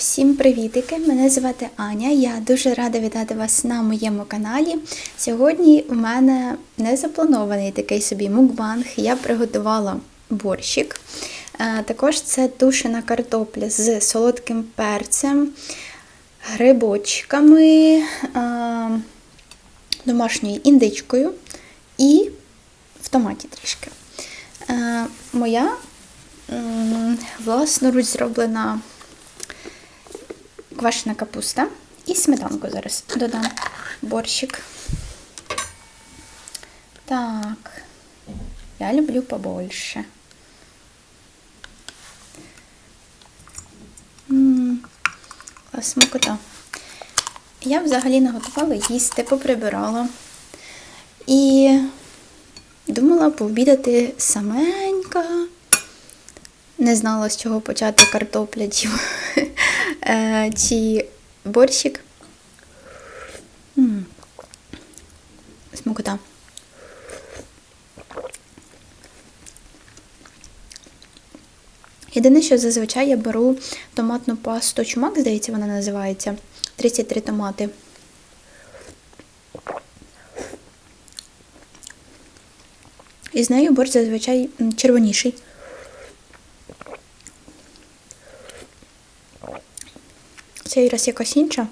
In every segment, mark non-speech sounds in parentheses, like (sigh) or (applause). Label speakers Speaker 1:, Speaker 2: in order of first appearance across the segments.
Speaker 1: Всім привітики! Мене звати Аня. Я дуже рада вітати вас на моєму каналі. Сьогодні у мене не запланований такий собі мукбанг. Я приготувала борщик. Е, Також це тушена картопля з солодким перцем, грибочками, е, домашньою індичкою і в томаті трішки. Е, Моя власноруч зроблена квашена капуста і сметанку зараз додам борщик. Так, я люблю побольше. Смакота. Я взагалі наготувала їсти, поприбирала. І думала пообідати саменька. Не знала, з чого почати картопля чи борщик. М. Смакота. Єдине, що зазвичай я беру томатну пасту чумак, здається, вона називається. 33 томати. І з нею борщ зазвичай червоніший. Цей раз якась інша.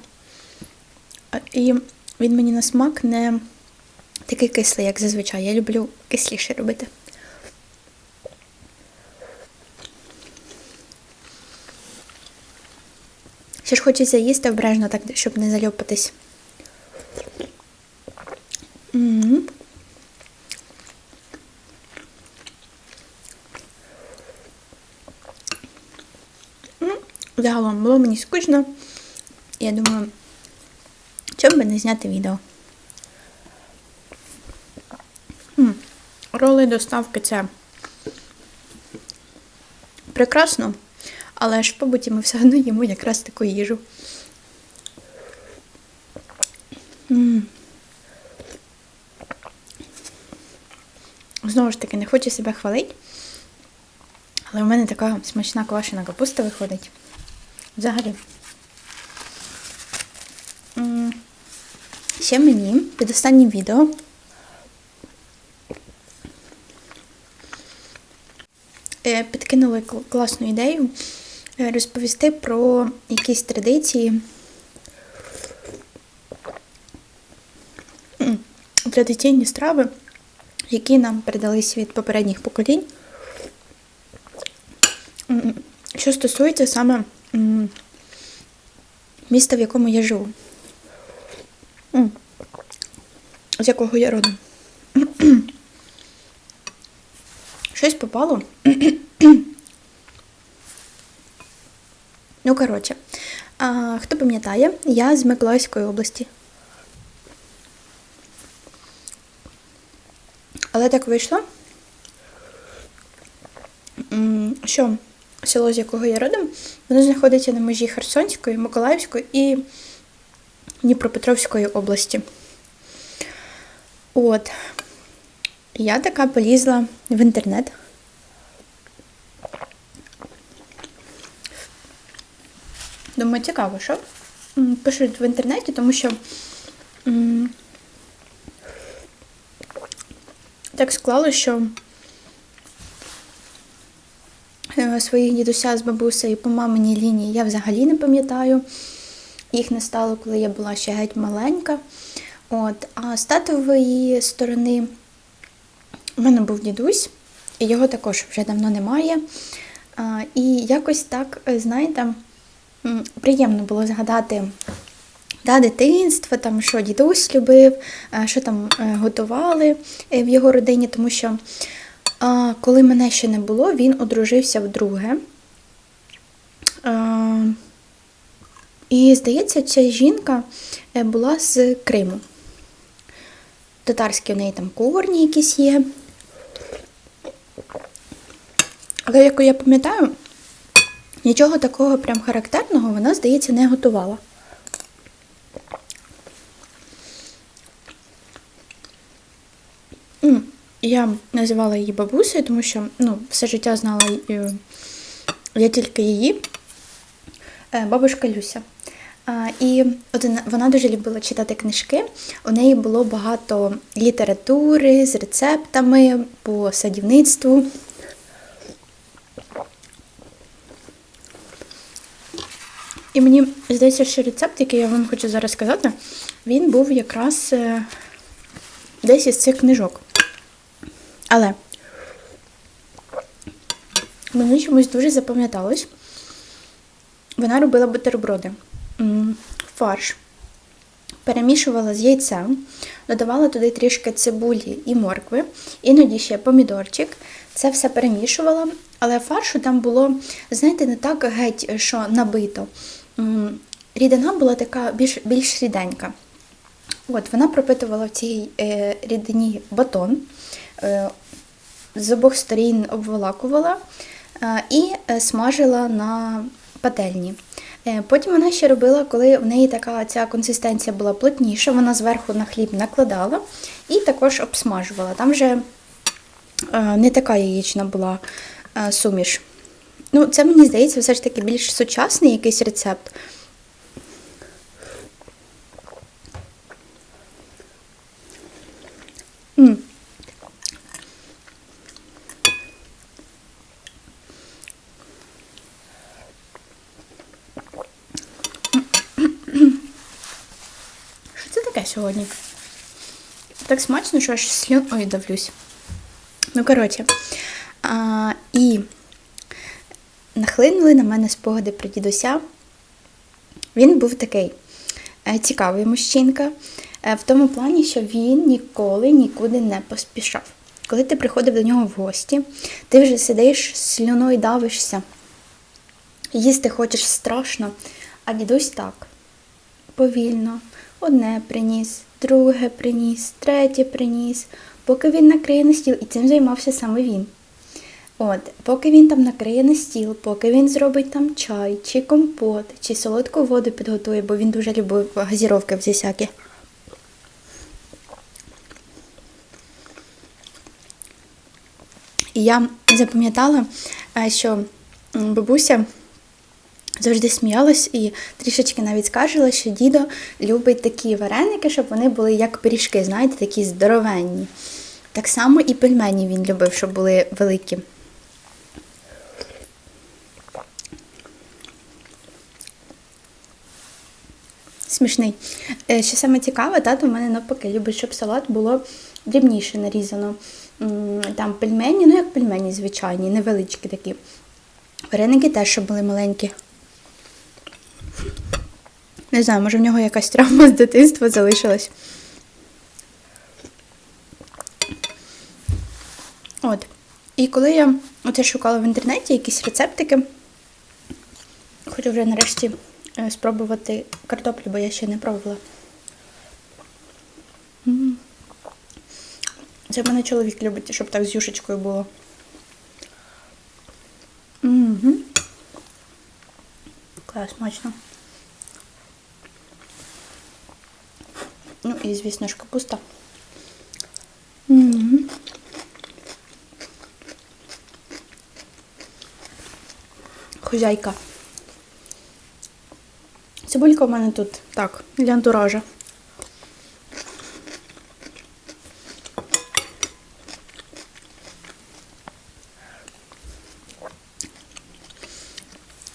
Speaker 1: І він мені на смак не такий кислий, як зазвичай. Я люблю кисліше робити. Ще ж хочеться їсти обережно, так, щоб не зальопатись. М. Ну, Загалом було мені скучно. Я думаю, чому би не зняти відео. Роли доставки це прекрасно, але ж в побуті ми все одно їмо якраз таку їжу. Знову ж таки, не хочу себе хвалити, але в мене така смачна квашена капуста виходить. Взагалі. М, Ще мені під останнім відео е, підкинули класну ідею е, розповісти про якісь традиції. Традиційні страви, які нам передались від попередніх поколінь. Що стосується саме міста, в якому я живу. М, З якого я родом. Щось попало. ну, коротше, а, хто пам'ятає, я з Миколаївської області. Але так вийшло, що село, з якого я родом, воно знаходиться на межі Херсонської, Миколаївської і Дніпропетровської області. От. Я така полізла в інтернет. Думаю, цікаво, що пишуть в інтернеті, тому що так склало, що е, своїх дідуся з бабусею по маминій лінії я взагалі не пам'ятаю. Їх не стало, коли я була ще геть маленька. От, а з татової сторони у мене був дідусь, і його також вже давно немає. А, і якось так, знаєте, приємно було згадати да, дитинство, там, що дідусь любив, що там е, готували е, в його родині, тому що а, коли мене ще не було, він одружився вдруге. А, і, здається, ця жінка е, була з Криму. Татарські у неї там корні якісь є. Але, як я пам'ятаю, нічого такого прям характерного вона, здається, не готувала. Я називала її бабусею, тому що ну, все життя знала е, я тільки її. е, бабушка Люся. І вона дуже любила читати книжки. У неї було багато літератури з рецептами по садівництву. І мені здається, що рецепт, який я вам хочу зараз сказати, він був якраз е, десь із цих книжок. Але мені чомусь дуже запам'яталось. Вона робила бутерброди. Фарш. Перемішувала з яйцем, додавала туди трішки цибулі і моркви, іноді ще помідорчик. Це все перемішувала, але фаршу там було, знаєте, не так геть, що набито. Рідина була така більш, більш ріденька. От, вона пропитувала в цій е, рідині батон, е, з обох сторін обволакувала е, і смажила на пательні. Е, Потім вона ще робила, коли в неї така ця консистенція була плотніша, вона зверху на хліб накладала і також обсмажувала. Там вже е, не така яєчна була е, суміш. Ну, це мені здається, все ж таки більш сучасний якийсь рецепт. М це таке сьогодні? Так смачно, що аж сльон... Ой, давлюсь. Ну, коротше. А, і нахлинули на мене спогади про дідуся. Він був такий е, цікавий мужчинка, е, в тому плані, що він ніколи нікуди не поспішав. Коли ти приходив до нього в гості, ти вже сидиш, слюною давишся, їсти хочеш страшно, а дідусь так повільно. Одне приніс, друге приніс, третє приніс, поки він накриє на стіл, і цим займався саме він. От, поки він там накриє на стіл, поки він зробить там чай, чи компот, чи солодку воду підготує, бо він дуже любив газіровки всякі. І я запам'ятала, е, що бабуся завжди сміялась і трішечки навіть скаржила, що дідо любить такі вареники, щоб вони були як пиріжки, знаєте, такі здоровенні. Так само і пельмені він любив, щоб були великі. Смішний. Е, Що саме цікаве, тато в мене навпаки любить, щоб салат було дрібніше нарізано. Там пельмені, ну як пельмені звичайні, невеличкі такі. Вареники теж щоб були маленькі. Не знаю, може в нього якась травма з дитинства залишилась. От. І коли я оце шукала в інтернеті якісь рецептики, хочу вже нарешті е, спробувати картоплю, бо я ще не пробувала. Це в мене чоловік любить, щоб так з юшечкою було. Клас, смачно. І, звісно ж, капуста. Угу. Хозяйка. Цибулька в мене тут так, для антуража.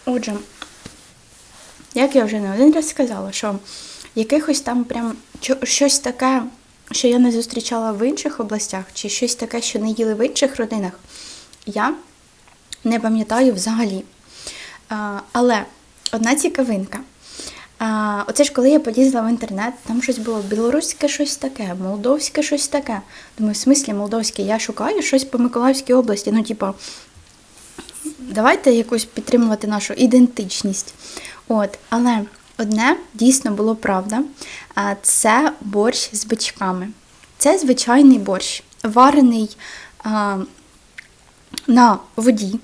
Speaker 1: Отже, як я вже не один раз сказала, що якихось там прям щось таке, що я не зустрічала в інших областях, чи щось таке, що не їли в інших родинах, я не пам'ятаю взагалі. Але одна цікавинка. Оце ж коли я полізла в інтернет, там щось було білоруське щось таке, молдовське щось таке. Думаю, в смислі молдовське, я шукаю щось по Миколаївській області. Ну, типа, давайте якусь підтримувати нашу ідентичність. От, але одне дійсно було правда. Це борщ з бичками. Це звичайний борщ, варений а, на воді.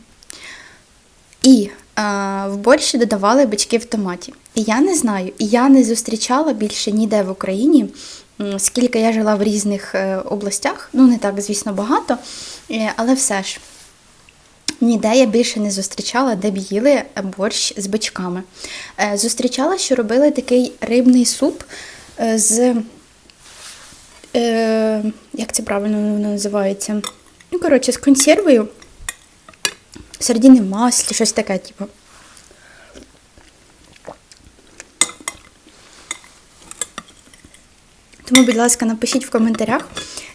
Speaker 1: І а, в борщі додавали бички в томаті. І я не знаю, і я не зустрічала більше ніде в Україні, скільки я жила в різних е, областях. Ну, не так, звісно, багато, е, але все ж. Ніде я більше не зустрічала, де б їли борщ з бичками. Е, Зустрічала, що робили такий рибний суп е, з. Е, як це правильно називається? Ну, коротше, з консервою. Сардіни маслі, щось таке, типу. Тому, будь ласка, напишіть в коментарях,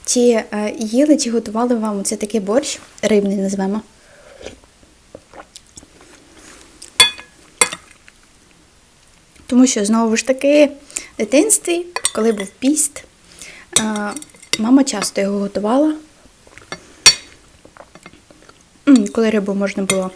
Speaker 1: чи їли, чи готували вам це такий борщ, рибний назвемо. Тому що, знову ж таки, в дитинстві, коли був піст, мама часто його готувала. Коли рибу можна було.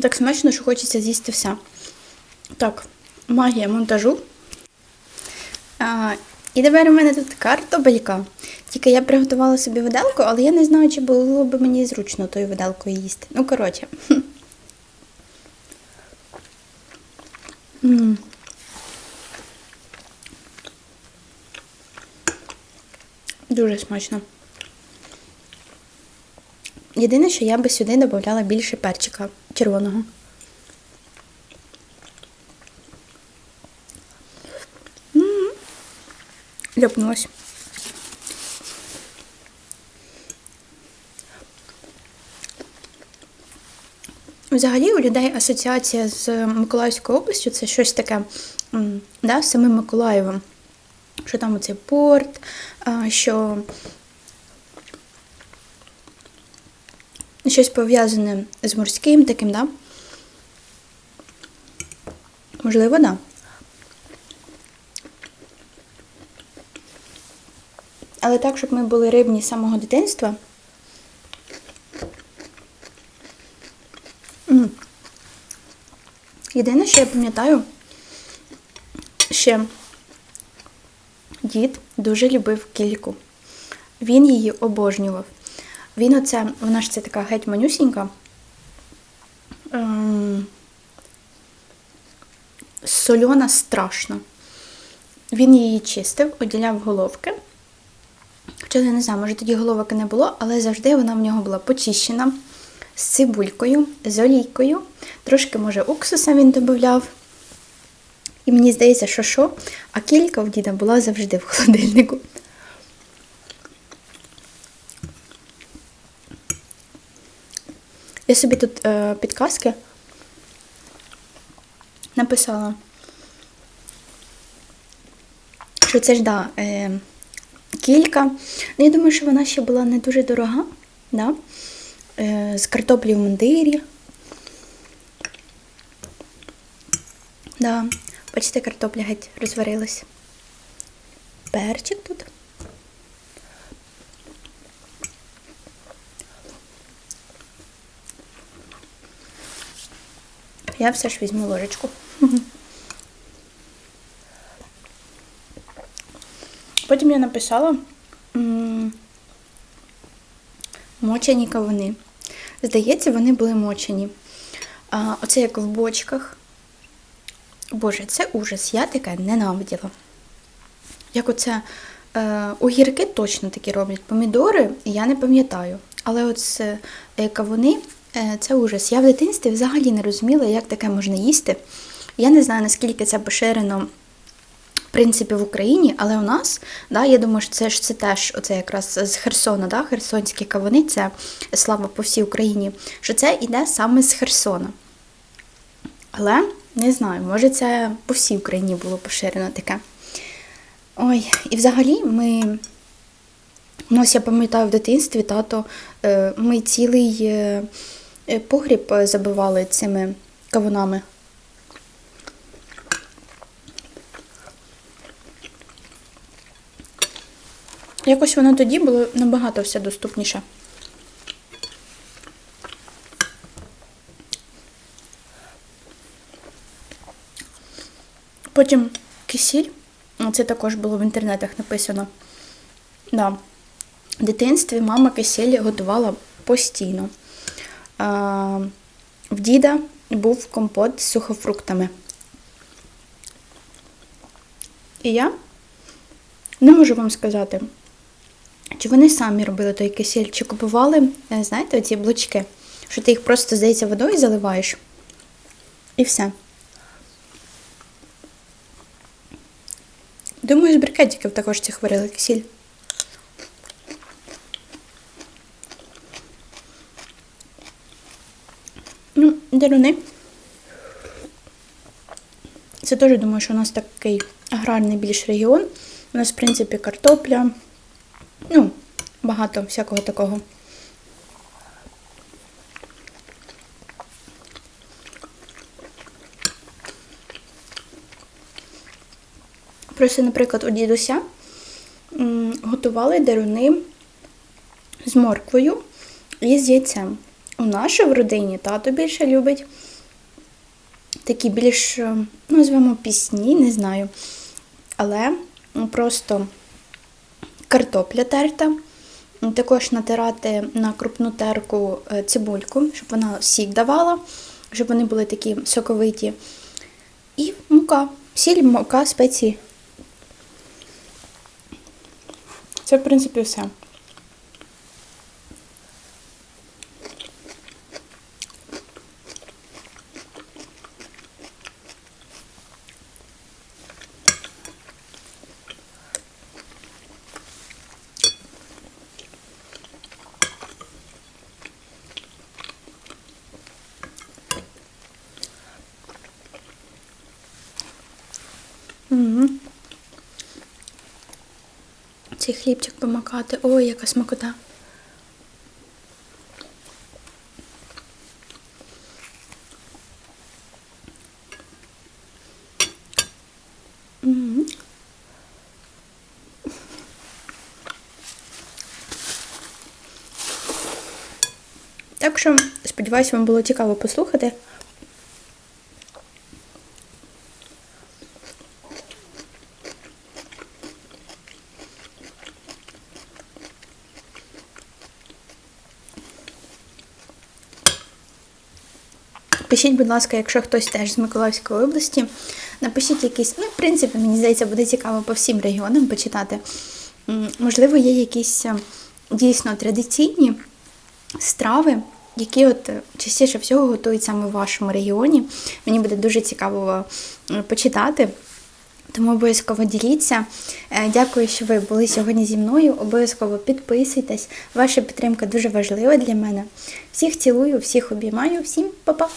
Speaker 1: Так смачно, що хочеться з'їсти все. Так, магія монтажу. І тепер у мене тут картопелька. Тільки я приготувала собі виделку, але я не знаю, чи було б мені зручно тою виделкою їсти. Ну, коротше. (laughs) Дуже смачно. Єдине, що я би сюди додавала більше перчика червоного. М. Ляпнулась. Взагалі у людей асоціація з Миколаївською областю це щось таке да, з самим Миколаєвом. Що там оцей порт, що щось пов'язане з морським таким, да? Можливо, да. Але так, щоб ми були рибні з самого дитинства. Єдине, що я пам'ятаю, ще дід дуже любив кільку. Він її обожнював. Він оце, вона ж це така геть манюсінька. Ем, Сольона страшно. Він її чистив, оділяв головки. Хоча я не знаю, може тоді головок і не було, але завжди вона в нього була почищена з цибулькою, з олійкою. Трошки, може, уксуса він додавав. І мені здається, що що, а кілька в діда була завжди в холодильнику. Я собі тут е, підказки написала, що це ж да, е, кілька. Ну, я думаю, що вона ще була не дуже дорога, да? е, з картоплі в мундирі. Да, бачите, картопля геть розварилась. Перчик тут. Я все ж візьму ложечку. (laughs) Потім я написала мочені кавуни. Здається, вони були мочені. А, оце як в бочках. Боже, це ужас. Я таке ненавиділа. Як оце е, огірки точно такі роблять. Помідори я не пам'ятаю. Але от е, кавуни е, це ужас. Я в дитинстві взагалі не розуміла, як таке можна їсти. Я не знаю, наскільки це поширено. Принципі, в Україні, але у нас, да, я думаю, що це ж це теж оце якраз з Херсона, да, херсонські кавуни, це слава по всій Україні, що це йде саме з Херсона. Але не знаю, може це по всій Україні було поширено таке. Ой, і взагалі ми. У нас, я пам'ятаю, в дитинстві тато е, ми цілий е, погріб забивали цими кавунами. Якось воно тоді було набагато все доступніше. Потім кисіль, це також було в інтернетах написано. Да. В дитинстві мама кисіль готувала постійно. А, в діда був компот з сухофруктами. І я не можу вам сказати, чи вони самі робили той кисіль, чи купували, е, знаєте, оці блочки, що ти їх просто, здається, водою заливаєш. І все. Думаю, з брикетиків також цих варили кисіль. Ну, деруни. Це теж думаю, що у нас такий аграрний більш регіон. У нас, в принципі, картопля. Ну, багато всякого такого. Просто, наприклад, у дідуся готували деруни з морквою і з яйцем. У нашій в родині тато більше любить такі більш, е, ну, назвемо пісні, не знаю. Але просто картопля терта. Також натирати на крупну терку е, цибульку, щоб вона сік давала, щоб вони були такі соковиті. І мука, сіль, мука, спеції. Це, в принципі, все. Угу. Цей хлібчик помакати. Ой, яка смакота. Так що, сподіваюся, вам було цікаво послухати. Пишіть, будь ласка, якщо хтось теж з Миколаївської області, напишіть якісь, ну, в принципі, мені здається, буде цікаво по всім регіонам почитати. Можливо, є якісь е, дійсно традиційні страви, які от е, частіше всього готують саме в вашому регіоні. Мені буде дуже цікаво е, почитати. Тому обов'язково діліться. Дякую, що ви були сьогодні зі мною. Обов'язково підписуйтесь. Ваша підтримка дуже важлива для мене. Всіх цілую, всіх обіймаю, всім па-па!